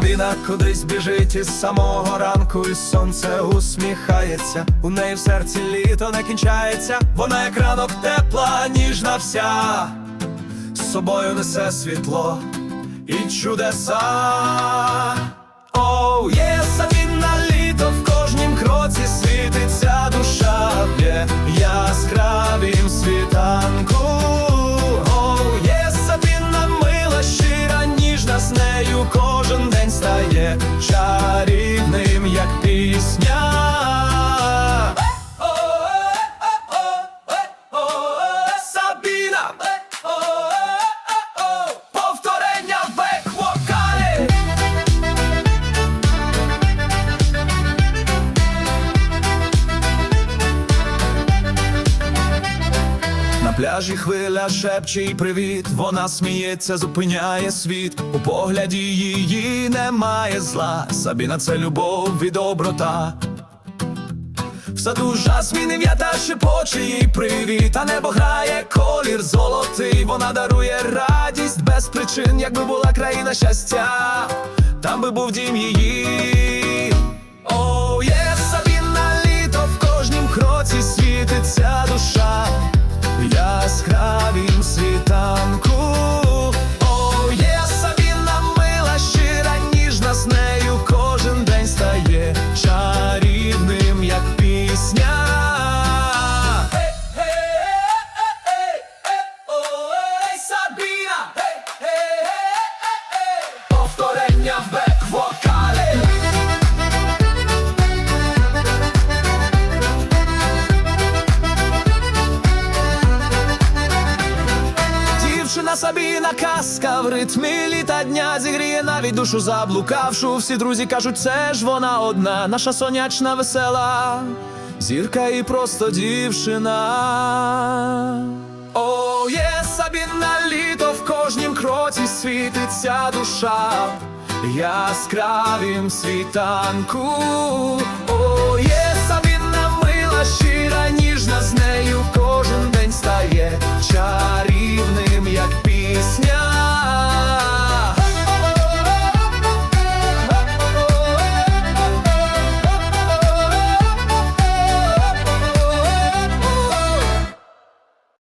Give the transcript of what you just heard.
Сабіна кудись біжить із самого ранку, і сонце усміхається. У неї в серці літо не кінчається. Вона як ранок тепла, ніжна вся, з собою несе світло і чудеса. Оу, є Сабіна літо в кожнім кроці світиться кожен день стає чарівним, як пісня. Пляжі хвиля шепче й привіт. Вона сміється, зупиняє світ. У погляді її немає зла. Сабіна це любов і доброта. В саду жасміни в'ята шепоче їй привіт, а небо грає колір золотий. Вона дарує радість без причин, якби була країна щастя, там би був дім її. Є Сабіна яскравім світанку. О, є Сабіна мила, щира, ніжна з нею кожен день стає чарівним, як пісня. Сабіна! Повторення в Дівчина Сабіна казка в ритмі літа дня зігріє навіть душу заблукавшу. Всі друзі кажуть, це ж вона одна, наша сонячна весела, зірка і просто дівчина. О, є Сабіна літо в кожнім кроці світиться душа, яскравім світанку.